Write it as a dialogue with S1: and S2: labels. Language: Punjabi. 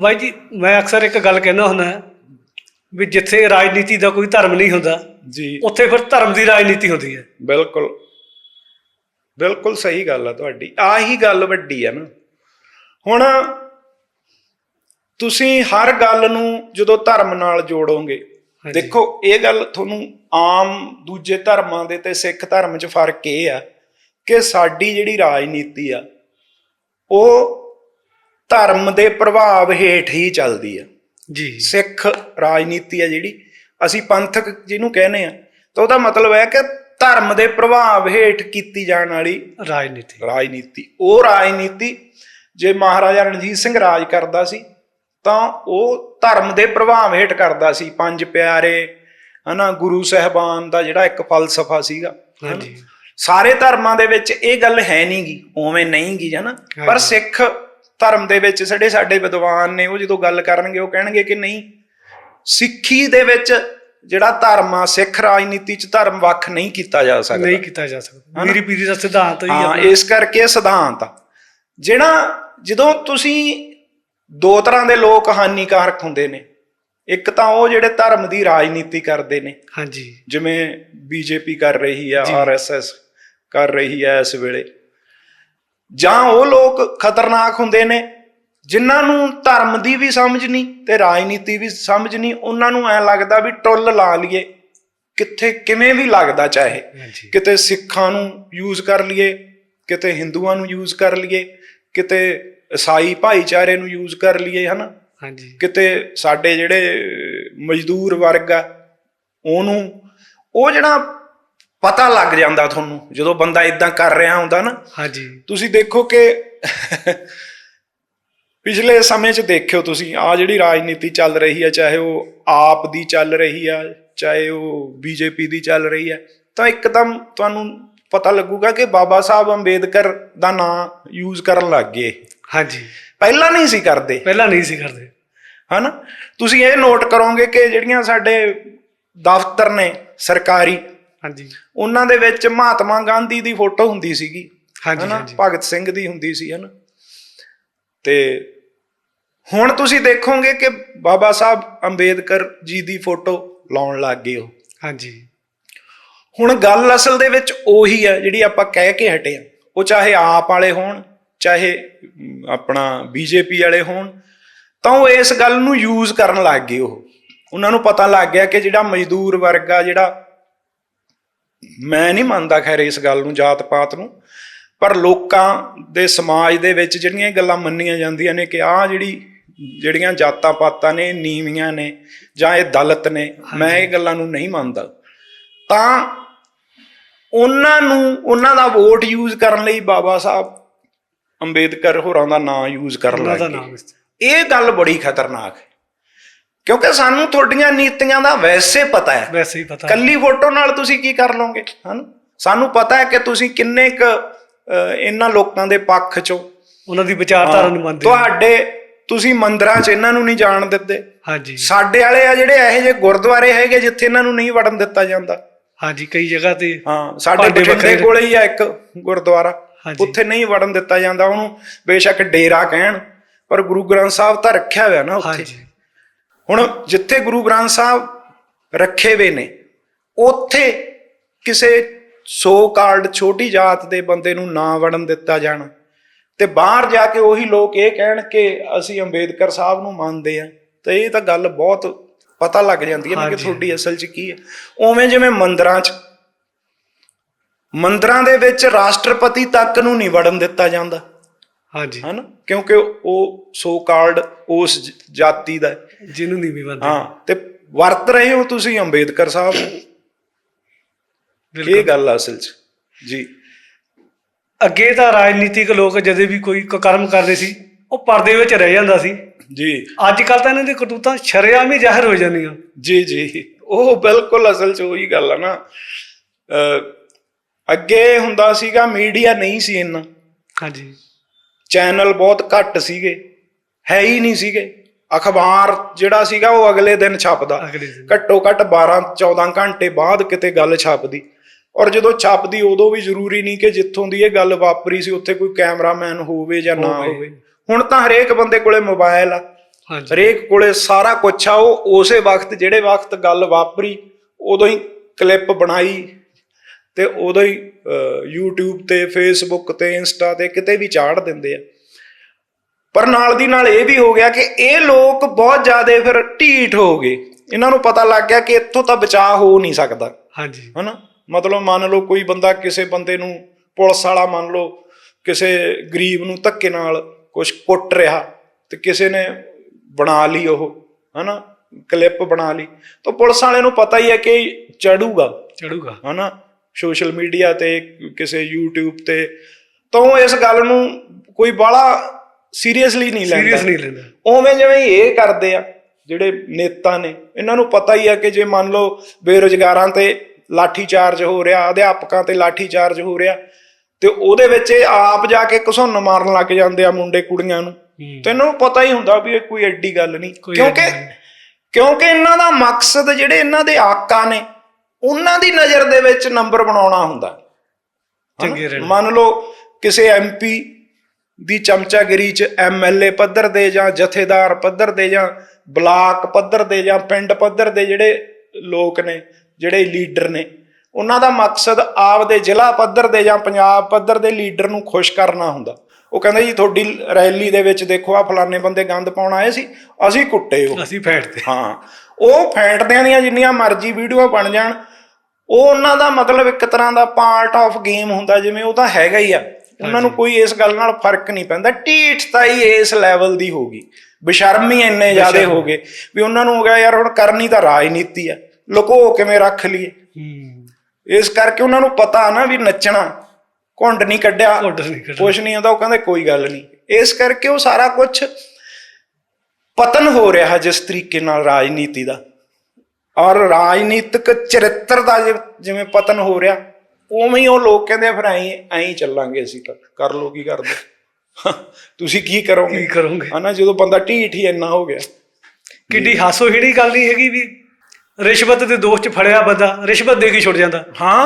S1: ਬਾਈ ਜੀ ਮੈਂ ਅਕਸਰ ਇੱਕ ਗੱਲ ਕਹਿੰਦਾ ਹੁੰਦਾ ਵੀ ਜਿੱਥੇ ਰਾਜਨੀਤੀ ਦਾ ਕੋਈ ਧਰਮ ਨਹੀਂ ਹੁੰਦਾ
S2: ਜੀ।
S1: ਉੱਥੇ ਫਿਰ ਧਰਮ ਦੀ ਰਾਜਨੀਤੀ ਹੁੰਦੀ ਹੈ।
S2: ਬਿਲਕੁਲ। ਬਿਲਕੁਲ ਸਹੀ ਗੱਲ ਆ ਤੁਹਾਡੀ। ਆਹੀ ਗੱਲ ਵੱਡੀ ਆ ਨਾ। ਹੁਣ ਤੁਸੀਂ ਹਰ ਗੱਲ ਨੂੰ ਜਦੋਂ ਧਰਮ ਨਾਲ ਜੋੜੋਗੇ। ਦੇਖੋ ਇਹ ਗੱਲ ਤੁਹਾਨੂੰ ਆਮ ਦੂਜੇ ਧਰਮਾਂ ਦੇ ਤੇ ਸਿੱਖ ਧਰਮ 'ਚ ਫ਼ਰਕ ਇਹ ਆ ਕਿ ਸਾਡੀ ਜਿਹੜੀ ਰਾਜਨੀਤੀ ਆ ਉਹ ਧਰਮ ਦੇ ਪ੍ਰਭਾਵ ਹੇਠ ਹੀ ਚੱਲਦੀ ਆ।
S1: ਜੀ।
S2: ਸਿੱਖ ਰਾਜਨੀਤੀ ਆ ਜਿਹੜੀ ਅਸੀਂ ਪੰਥਕ ਜਿਹਨੂੰ ਕਹਿੰਦੇ ਆ ਤਾਂ ਉਹਦਾ ਮਤਲਬ ਹੈ ਕਿ ਧਰਮ ਦੇ ਪ੍ਰਭਾਵ ਹੇਠ ਕੀਤੀ ਜਾਣ ਵਾਲੀ
S1: ਰਾਜਨੀਤੀ।
S2: ਰਾਜਨੀਤੀ। ਉਹ ਰਾਜਨੀਤੀ ਜੇ ਮਹਾਰਾਜਾ ਰਣਜੀਤ ਸਿੰਘ ਰਾਜ ਕਰਦਾ ਸੀ ਤਾਂ ਉਹ ਧਰਮ ਦੇ ਪ੍ਰਭਾਵ ਹੇਠ ਕਰਦਾ ਸੀ। ਪੰਜ ਪਿਆਰੇ ਹਨਾ ਗੁਰੂ ਸਾਹਿਬਾਨ ਦਾ ਜਿਹੜਾ ਇੱਕ ਫਲਸਫਾ ਸੀਗਾ।
S1: ਹਾਂਜੀ।
S2: ਸਾਰੇ ਧਰਮਾਂ ਦੇ ਵਿੱਚ ਇਹ ਗੱਲ ਹੈ ਨਹੀਂਗੀ ਉਵੇਂ ਨਹੀਂਗੀ ਹਨਾ। ਪਰ। ਸਿੱਖ ਧਰਮ ਦੇ ਵਿੱਚ ਜਿਹੜੇ ਸਾਡੇ ਵਿਦਵਾਨ ਨੇ ਉਹ ਜਦੋਂ ਗੱਲ ਕਰਨਗੇ ਉਹ ਕਹਿਣਗੇ ਕਿ ਨਹੀਂ ਸਿੱਖੀ ਦੇ ਵਿੱਚ ਜਿਹੜਾ ਧਰਮ ਆ ਸਿੱਖ ਰਾਜਨੀਤੀ ਚ ਧਰਮ ਵੱਖ ਨਹੀਂ ਕੀਤਾ ਜਾ ਸਕਦਾ।
S1: ਨਹੀਂ ਕੀਤਾ ਜਾ ਸਕਦਾ। ਮੇਰੀ ਪੀਰੀ ਦਾ ਸਿਧਾਂਤ ਹੀ ਆਪਣਾ-
S2: ਇਸ ਕਰਕੇ ਇਹ ਸਿਧਾਂਤ ਆ। ਜਿਹੜਾ ਜਦੋਂ ਤੁਸੀਂ ਦੋ ਤਰ੍ਹਾਂ ਦੇ ਲੋਕ ਹਾਨੀਕਾਰਕ ਹੁੰਦੇ ਨੇ ਇੱਕ ਤਾਂ ਉਹ ਜਿਹੜੇ ਧਰਮ ਦੀ ਰਾਜਨੀਤੀ ਕਰਦੇ ਨੇ।
S1: ਹਾਂਜੀ।
S2: ਜਿਵੇਂ ਬੀਜੇਪੀ ਕਰ ਰਹੀ ਆ। ਆਰਐਸਐਸ ਕਰ ਰਹੀ ਆ ਇਸ ਵੇਲੇ। ਜਾਂ ਉਹ ਲੋਕ ਖਤਰਨਾਕ ਹੁੰਦੇ ਨੇ ਜਿਨ੍ਹਾਂ ਨੂੰ ਧਰਮ ਦੀ ਵੀ ਸਮਝ ਨਹੀਂ ਤੇ ਰਾਜਨੀਤੀ ਵੀ ਸਮਝ ਨਹੀਂ ਉਹਨਾਂ ਨੂੰ ਐ ਲੱਗਦਾ ਵੀ ਟੁੱਲ ਲਾ ਲਈਏ। ਕਿੱਥੇ ਕਿਵੇਂ ਵੀ ਲੱਗਦਾ ਚਾਹੇ ਕਿਤੇ ਸਿੱਖਾਂ ਨੂੰ ਯੂਜ਼ ਕਰ ਲਈਏ ਕਿਤੇ ਹਿੰਦੂਆਂ ਨੂੰ ਯੂਜ਼ ਕਰ ਲਈਏ ਕਿਤੇ ਈਸਾਈ ਭਾਈਚਾਰੇ ਨੂੰ ਯੂਜ਼ ਕਰ ਲਈਏ ਹਨਾ?
S1: ਹਾਂਜੀ।
S2: ਕਿਤੇ ਸਾਡੇ ਜਿਹੜੇ ਮਜ਼ਦੂਰ ਵਰਗ ਆ ਉਹਨੂੰ ਉਹ ਜਿਹੜਾ ਪਤਾ ਲੱਗ ਜਾਂਦਾ ਤੁਹਾਨੂੰ ਜਦੋਂ ਬੰਦਾ ਇਦਾਂ ਕਰ ਰਿਹਾ ਹੁੰਦਾ ਨਾ।
S1: ਹਾਂਜੀ।
S2: ਤੁਸੀਂ ਦੇਖੋ ਕਿ ਪਿਛਲੇ ਸਮੇਂ 'ਚ ਦੇਖਿਓ ਤੁਸੀਂ ਆ ਜਿਹੜੀ ਰਾਜਨੀਤੀ ਚੱਲ ਰਹੀ ਹੈ ਚਾਹੇ ਉਹ ਆਪ ਦੀ ਚੱਲ ਰਹੀ ਆ ਚਾਹੇ ਉਹ ਬੀਜੇਪੀ ਦੀ ਚੱਲ ਰਹੀ ਹੈ ਤਾਂ ਇੱਕਦਮ ਤੁਹਾਨੂੰ ਪਤਾ ਲੱਗੂਗਾ ਕਿ ਬਾਬਾ ਸਾਹਿਬ ਅੰਬੇਦਕਰ ਦਾ ਨਾਂ ਯੂਜ਼ ਕਰਨ ਲੱਗ ਗਏ।
S1: ਹਾਂਜੀ।
S2: ਪਹਿਲਾਂ ਨਹੀਂ ਸੀ ਕਰਦੇ।
S1: ਪਹਿਲਾਂ ਨਹੀਂ ਸੀ ਕਰਦੇ।
S2: ਹਨਾ? ਤੁਸੀਂ ਇਹ ਨੋਟ ਕਰੋਗੇ ਕਿ ਜਿਹੜੀਆਂ ਸਾਡੇ ਦਫ਼ਤਰ ਨੇ ਸਰਕਾਰੀ
S1: ਹਾਂਜੀ।
S2: ਉਹਨਾਂ ਦੇ ਵਿੱਚ ਮਹਾਤਮਾ ਗਾਂਧੀ ਦੀ ਫੋਟੋ ਹੁੰਦੀ ਸੀਗੀ
S1: ਹਾਂਜੀ ਹਾਂਜੀ।
S2: ਭਗਤ ਸਿੰਘ ਦੀ ਹੁੰਦੀ ਸੀ ਹਨਾ? ਤੇ ਹੁਣ ਤੁਸੀਂ ਦੇਖੋਗੇ ਕਿ ਬਾਬਾ ਸਾਹਿਬ ਅੰਬੇਦਕਰ ਜੀ ਦੀ ਫੋਟੋ ਲਾਉਣ ਲੱਗ ਗਏ ਉਹ।
S1: ਹਾਂਜੀ।
S2: ਹੁਣ ਗੱਲ ਅਸਲ ਦੇ ਵਿੱਚ ਉਹੀ ਹੈ ਜਿਹੜੀ ਆਪਾਂ ਕਹਿ ਕੇ ਹਟੇ ਆ। ਉਹ ਚਾਹੇ ਆਪ ਵਾਲੇ ਹੋਣ ਚਾਹੇ ਆਪਣਾ ਬੀਜੇਪੀ ਵਾਲੇ ਹੋਣ ਤਾਂ ਉਹ ਇਸ ਗੱਲ ਨੂੰ ਯੂਜ਼ ਕਰਨ ਲੱਗ ਗਏ ਉਹ। ਉਹਨਾਂ ਨੂੰ ਪਤਾ ਲੱਗ ਗਿਆ ਕਿ ਜਿਹੜਾ ਮਜ਼ਦੂਰ ਵਰਗ ਆ ਜਿਹੜਾ ਮੈਂ ਨਹੀਂ ਮੰਨਦਾ ਖੈਰ ਇਸ ਗੱਲ ਨੂੰ ਜਾਤ ਪਾਤ ਨੂੰ ਪਰ ਲੋਕਾਂ ਦੇ ਸਮਾਜ ਦੇ ਵਿੱਚ ਜਿਹੜੀਆਂ ਇਹ ਗੱਲਾਂ ਮੰਨੀਆਂ ਜਾਂਦੀਆਂ ਨੇ ਕਿ ਆਹ ਜਿਹੜੀ ਜਿਹੜੀਆਂ ਜਾਤਾਂ ਪਾਤਾਂ ਨੇ ਨੀਵੀਆਂ ਨੇ ਜਾਂ ਇਹ ਦਲਿਤ ਨੇ ਮੈਂ ਇਹ ਗੱਲਾਂ ਨੂੰ ਨਹੀਂ ਮੰਨਦਾ। ਤਾਂ ਉਹਨਾਂ ਨੂੰ ਉਹਨਾਂ ਦਾ ਵੋਟ ਯੂਜ਼ ਕਰਨ ਲਈ ਬਾਬਾ ਸਾਹਿਬ ਅੰਬੇਦਕਰ ਹੋਰਾਂ ਦਾ ਨਾਮ ਯੂਜ਼ ਕਰਨ ਲੱਗ ਇਹ ਗੱਲ ਬੜੀ ਖਤਰਨਾਕ ਹੈ। ਕਿਉਂਕਿ ਸਾਨੂੰ ਤੁਹਾਡੀਆਂ ਨੀਤੀਆਂ ਦਾ ਵੈਸੇ ਪਤਾ ਹੈ।
S1: ਵੈਸੇ ਹੀ ਪਤਾ
S2: ਕੱਲੀ ਫੋਟੋ ਨਾਲ ਤੁਸੀਂ ਕੀ ਕਰ ਲਓਗੇ? ਹਨ? ਸਾਨੂੰ ਪਤਾ ਹੈ ਕਿ ਤੁਸੀਂ ਕਿੰਨੇ ਕ ਇਹਨਾਂ ਲੋਕਾਂ ਦੇ ਪੱਖ ਚੋਂ।
S1: ਉਹਨਾਂ ਦੀ ਵਿਚਾਰਧਾਰਾ ਨੂੰ ਮੰਨਦੇ
S2: ਤੁਹਾਡੇ ਤੁਸੀਂ ਮੰਦਰਾਂ 'ਚ ਇਹਨਾਂ ਨੂੰ ਨਹੀਂ ਜਾਣ ਦਿੰਦੇ।
S1: ਹਾਂਜੀ।
S2: ਸਾਡੇ ਵਾਲੇ ਆ ਜਿਹੜੇ ਇਹੋ ਜਿਹੇ ਗੁਰਦੁਆਰੇ ਹੈਗੇ ਜਿੱਥੇ ਇਹਨਾਂ ਨੂੰ ਨਹੀਂ ਵੜਨ ਦਿੱਤਾ ਜਾਂਦਾ।
S1: ਹਾਂਜੀ ਕਈ ਜਗ੍ਹਾ ਤੇ
S2: ਹਾਂ ਸਾਡੇ ਬਠਿੰਡੇ ਕੋਲੇ ਹੀ ਆ ਇੱਕ ਗੁਰਦੁਆਰਾ। ਉੱਥੇ ਨਹੀਂ ਵੜਨ ਦਿੱਤਾ ਜਾਂਦਾ। ਉਹਨੂੰ ਬੇਸ਼ੱਕ ਡੇਰਾ ਕਹਿਣ ਪਰ ਗੁਰੂ ਗ੍ਰੰਥ ਸਾਹਿਬ ਤਾਂ ਰੱਖਿਆ ਹੋਇਆ ਨਾ ਉੱਥੇ।
S1: ਹਾਂਜੀ।
S2: ਹੁਣ ਜਿੱਥੇ ਗੁਰੂ ਗ੍ਰੰਥ ਸਾਹਿਬ ਰੱਖੇ ਵੇ ਨੇ ਉੱਥੇ ਕਿਸੇ ਸੋ ਕਾਲਡ ਛੋਟੀ ਜਾਤ ਦੇ ਬੰਦੇ ਨੂੰ ਨਾ ਵੜਨ ਦਿੱਤਾ ਜਾਣਾ। ਤੇ ਬਾਹਰ ਜਾ ਕੇ ਉਹੀ ਲੋਕ ਇਹ ਕਹਿਣ ਕਿ ਅਸੀਂ ਅੰਬੇਦਕਰ ਸਾਹਿਬ ਨੂੰ ਮੰਨਦੇ ਆ ਤੇ ਇਹ ਤਾਂ ਗੱਲ ਬਹੁਤ ਪਤਾ ਲੱਗ ਜਾਂਦੀ ਹੈ ਨਾ ਕਿ। ਤੁਹਾਡੀ ਅਸਲ 'ਚ ਕੀ ਹੈ। ਉਵੇਂ ਜਿਵੇਂ ਮੰਦਰਾਂ 'ਚ ਮੰਦਰਾਂ ਦੇ ਵਿੱਚ ਰਾਸ਼ਟਰਪਤੀ ਤੱਕ ਨੂੰ ਨਹੀਂ ਵੜਨ ਦਿੱਤਾ ਜਾਂਦਾ।
S1: ਹਾਂਜੀ।
S2: ਹਨਾ? ਕਿਉਂਕਿ ਉਹ ਸੋ ਕਾਲਡ ਉਸ ਜਾਤੀ ਦਾ।
S1: ਜਿਹਨੂੰ ਨਹੀਂ ਵੀ ਮੰਨਦੇ
S2: ਹਾਂ ਤੇ ਵਰਤ ਰਹੇ ਹੋ ਤੁਸੀਂ ਅੰਬੇਦਕਰ ਸਾਹਿਬ? ਇਹ ਗੱਲ ਅਸਲ 'ਚ। ਜੀ।
S1: ਅੱਗੇ ਤਾਂ ਰਾਜਨੀਤਿਕ ਲੋਕ ਜਦੇ ਵੀ ਕੋਈ ਕਰਮ ਕਰਦੇ ਸੀ ਉਹ ਪਰਦੇ ਵਿੱਚ ਰਹਿ ਜਾਂਦਾ ਸੀ।
S2: ਜੀ।
S1: ਅੱਜ ਕੱਲ ਤਾਂ ਇਹਨਾਂ ਦੀ ਕਰਤੂਤਾਂ ਸ਼ਰੇਆਮ ਹੀ ਜ਼ਾਹਿਰ ਹੋ ਜਾਂਦੀਆਂ।
S2: ਜੀ ਜੀ। ਉਹ ਬਿਲਕੁਲ ਅਸਲ 'ਚ ਉਹੀ ਗੱਲ ਆ ਨਾ। ਅੱਗੇ ਹੁੰਦਾ ਸੀਗਾ ਮੀਡੀਆ ਨਹੀਂ ਸੀ ਇੰਨਾ।
S1: ਹਾਂਜੀ।
S2: ਚੈਨਲ ਬਹੁਤ ਘੱਟ ਸੀਗੇ ਹੈ ਹੀ ਨਹੀਂ ਸੀਗੇ। ਅਖਬਾਰ ਜਿਹੜਾ ਸੀਗਾ ਉਹ ਅਗਲੇ ਦਿਨ ਛਪਦਾ। ਘੱਟੋ ਘੱਟ 12 14 ਘੰਟੇ ਬਾਅਦ ਕਿਤੇ ਗੱਲ ਛਪਦੀ। ਔਰ ਜਦੋਂ ਛਪਦੀ ਉਦੋਂ ਵੀ ਜ਼ਰੂਰੀ ਨਹੀਂ ਕਿ ਜਿੱਥੋਂ ਦੀ ਇਹ ਗੱਲ ਵਾਪਰੀ ਸੀ ਉੱਥੇ ਕੋਈ ਕੈਮਰਾਮੈਨ ਹੋਵੇ ਜਾਂ ਨਾ
S1: ਹੋਵੇ।
S2: ਹੁਣ ਤਾਂ ਹਰੇਕ ਬੰਦੇ ਕੋਲੇ ਮੋਬਾਈਲ ਆ। ਹਰੇਕ ਕੋਲੇ ਸਾਰਾ ਕੁਛ ਆ ਉਹ ਉਸੇ ਵਕਤ ਜਿਹੜੇ ਵਕਤ ਗੱਲ ਵਾਪਰੀ ਉਦੋਂ ਹੀ ਕਲਿੱਪ ਬਣਾਈ। ਤੇ ਉਦੋਂ ਹੀ YouTube ਤੇ Facebook ਤੇ Insta ਤੇ ਕਿਤੇ ਵੀ ਚਾੜ ਦਿੰਦੇ ਆ। ਪਰ ਨਾਲ ਦੀ ਨਾਲ ਇਹ ਵੀ ਹੋ ਗਿਆ ਕਿ ਇਹ ਲੋਕ ਬਹੁਤ ਜ਼ਿਆਦਾ ਫਿਰ ਢੀਠ ਹੋ ਗਏ। ਇਹਨਾਂ ਨੂੰ ਪਤਾ ਲੱਗ ਗਿਆ ਕਿ ਇੱਥੋਂ ਤਾਂ ਬਚਾਅ ਹੋ ਨਹੀਂ ਸਕਦਾ।
S1: ਹਾਂਜੀ।
S2: ਹਨਾ? ਮਤਲਬ ਮੰਨ ਲਓ ਕੋਈ ਬੰਦਾ ਕਿਸੇ ਬੰਦੇ ਨੂੰ ਪੁਲਿਸ ਵਾਲਾ ਮੰਨ ਲਓ ਕਿਸੇ ਗਰੀਬ ਨੂੰ ਧੱਕੇ ਨਾਲ ਕੁਝ ਕੁੱਟ ਰਿਹਾ ਤੇ ਕਿਸੇ ਨੇ ਬਣਾ ਲਈ ਉਹ ਹਨਾ? ਕਲਿੱਪ ਬਣਾ ਲਈ। ਤਾਂ ਪੁਲਿਸ ਵਾਲੇ ਨੂੰ ਪਤਾ ਹੀ ਹੈ ਕਿ ਚੜੂਗਾ।
S1: ਚੜੂਗਾ।
S2: ਹਨਾ? ਸੋਸ਼ਲ ਮੀਡੀਆ ਤੇ ਕਿਸੇ YouTube ਤੇ। ਤਾਂ ਉਹ ਇਸ ਗੱਲ ਨੂੰ ਕੋਈ ਬਾਲਾ ਸੀਰੀਅਸਲੀ ਨਹੀਂ ਲੈਂਦਾ।
S1: ਸੀਰੀਅਸ ਨਹੀਂ ਲੈਂਦਾ।
S2: ਉਵੇਂ ਜਿਵੇਂ ਇਹ ਕਰਦੇ ਆ ਜਿਹੜੇ ਨੇਤਾ ਨੇ ਇਹਨਾਂ ਨੂੰ ਪਤਾ ਹੀ ਆ ਕਿ ਜੇ ਮੰਨ ਲਓ ਬੇਰੁਜ਼ਗਾਰਾਂ ਤੇ ਲਾਠੀ ਚਾਰਜ ਹੋ ਰਿਹਾ ਅਧਿਆਪਕਾਂ ਤੇ ਲਾਠੀ ਚਾਰਜ ਹੋ ਰਿਹਾ ਤੇ ਉਹਦੇ ਵਿੱਚ ਇਹ ਆਪ ਜਾ ਕੇ ਘਸੁੰਨ ਮਾਰਨ ਲੱਗ ਜਾਂਦੇ ਆ ਮੁੰਡੇ ਕੁੜੀਆਂ ਨੂੰ। ਤੇ ਇਹਨਾਂ ਨੂੰ ਪਤਾ ਹੀ ਹੁੰਦਾ ਵੀ ਇਹ ਕੋਈ ਐਡੀ ਗੱਲ ਨਹੀਂ। ਕਿਉਂਕਿ। ਕਿਉਂਕਿ ਇਹਨਾਂ ਦਾ ਮਕਸਦ ਜਿਹੜੇ ਇਹਨਾਂ ਦੇ ਆਕਾ ਨੇ ਉਹਨਾਂ ਦੀ ਨਜ਼ਰ ਦੇ ਵਿੱਚ ਨੰਬਰ ਬਣਾਉਣਾ ਹੁੰਦਾ?
S1: ਚੰਗੇ ਰਹਿਣਾ।
S2: ਮੰਨ ਲਓ ਕਿਸੇ ਐਮਪੀ ਦੀ ਚਮਚਾਗਿਰੀ ਚ ਐਮਐਲਏ ਪੱਧਰ ਦੇ ਜਾਂ ਜਥੇਦਾਰ ਪੱਧਰ ਦੇ ਜਾਂ ਬਲਾਕ ਪੱਧਰ ਦੇ ਜਾਂ ਪਿੰਡ ਪੱਧਰ ਦੇ ਜਿਹੜੇ ਲੋਕ ਨੇ ਜਿਹੜੇ ਲੀਡਰ ਨੇ ਉਹਨਾਂ ਦਾ ਮਕਸਦ ਆਪਦੇ ਜ਼ਿਲ੍ਹਾ ਪੱਧਰ ਦੇ ਜਾਂ ਪੰਜਾਬ ਪੱਧਰ ਦੇ ਲੀਡਰ ਨੂੰ ਖੁਸ਼ ਕਰਨਾ ਹੁੰਦਾ। ਉਹ ਕਹਿੰਦੇ ਜੀ ਤੁਹਾਡੀ ਰੈਲੀ ਦੇ ਵਿੱਚ ਦੇਖੋ ਆ ਫਲਾਣੇ ਬੰਦੇ ਗੰਦ ਪਾਉਣ ਆਏ ਸੀ ਅਸੀਂ ਕੁੱਟੇ ਉਹ।
S1: ਅਸੀਂ ਫੈਟਦੇ
S2: ਹਾਂ। ਉਹ ਫੈਂਟਦਿਆਂ ਦੀਆਂ ਜਿੰਨੀਆਂ ਮਰਜ਼ੀ ਵੀਡੀਓ ਬਣ ਜਾਣ ਉਹ ਉਹਨਾਂ ਦਾ ਮਤਲਬ ਇੱਕ ਤਰ੍ਹਾਂ ਦਾ ਪਾਰਟ ਆਫ ਗੇਮ ਹੁੰਦਾ ਜਿਵੇਂ ਉਹ ਤਾਂ ਹੈਗਾ ਹੀ ਆ। ਉਹਨਾਂ ਨੂੰ ਕੋਈ ਇਸ ਗੱਲ ਨਾਲ ਫ਼ਰਕ ਨਹੀਂ ਪੈਂਦਾ। ਢੀਠਤਾ ਹੀ ਇਸ ਲੈਵਲ ਦੀ ਹੋਗੀ ਬੇਸ਼ਰਮੀ ਇੰਨੇ ਜ਼ਿਆਦੇ ਹੋ ਗਏ ਵੀ ਉਹਨਾਂ ਨੂੰ ਹੋ ਗਿਆ ਯਾਰ ਹੁਣ ਕਰਨੀ ਤਾਂ ਰਾਜਨੀਤੀ ਆ। ਲੁਕੋ ਕਿਵੇਂ ਰੱਖ ਲਈਏ? ਇਸ ਕਰਕੇ ਉਹਨਾਂ ਨੂੰ ਪਤਾ ਨਾ ਵੀ ਨੱਚਣਾ ਘੁੰਡ ਨਹੀਂ ਕੱਢਿਆ। ਕੁਛ ਨਹੀਂ ਆਉਂਦਾ ਉਹ ਕਹਿੰਦੇ ਕੋਈ ਗੱਲ ਨਹੀਂ। ਇਸ ਕਰਕੇ ਉਹ ਸਾਰਾ ਕੁਝ ਪਤਨ ਹੋ ਰਿਹਾ ਜਿਸ ਤਰੀਕੇ ਨਾਲ ਰਾਜਨੀਤੀ ਦਾ। ਔਰ ਰਾਜਨੀਤਿਕ ਚਰਿੱਤਰ ਦਾ ਜਿਵੇਂ ਪਤਨ ਹੋ ਰਿਹਾ ਉਵੇਂ ਹੀ ਉਹ ਲੋਕ ਕਹਿੰਦੇ ਫਿਰ ਐਂ ਐਂ ਚੱਲਾਂਗੇ ਅਸੀਂ ਤਾਂ। ਕਰ ਲੋ ਕੀ ਕਰਦੇ? ਤੁਸੀਂ ਕੀ ਕਰੋਗੇ?
S1: ਕੀ ਕਰੋਗੇ?
S2: ਹਨਾ ਜਦੋਂ ਬੰਦਾ ਢੀਠ ਹੀ ਇੰਨਾ ਹੋ ਗਿਆ।
S1: ਕਿੱਡੀ ਹਾਸੋਹੀਣੀ ਗੱਲ ਨਹੀਂ ਹੈਗੀ ਵੀ ਰਿਸ਼ਵਤ ਦੇ ਦੋਸ਼ 'ਚ ਫੜਿਆ ਬੰਦਾ ਰਿਸ਼ਵਤ ਦੇ ਕੇ ਛੁੱਟ ਜਾਂਦਾ।
S2: ਹਾਂ।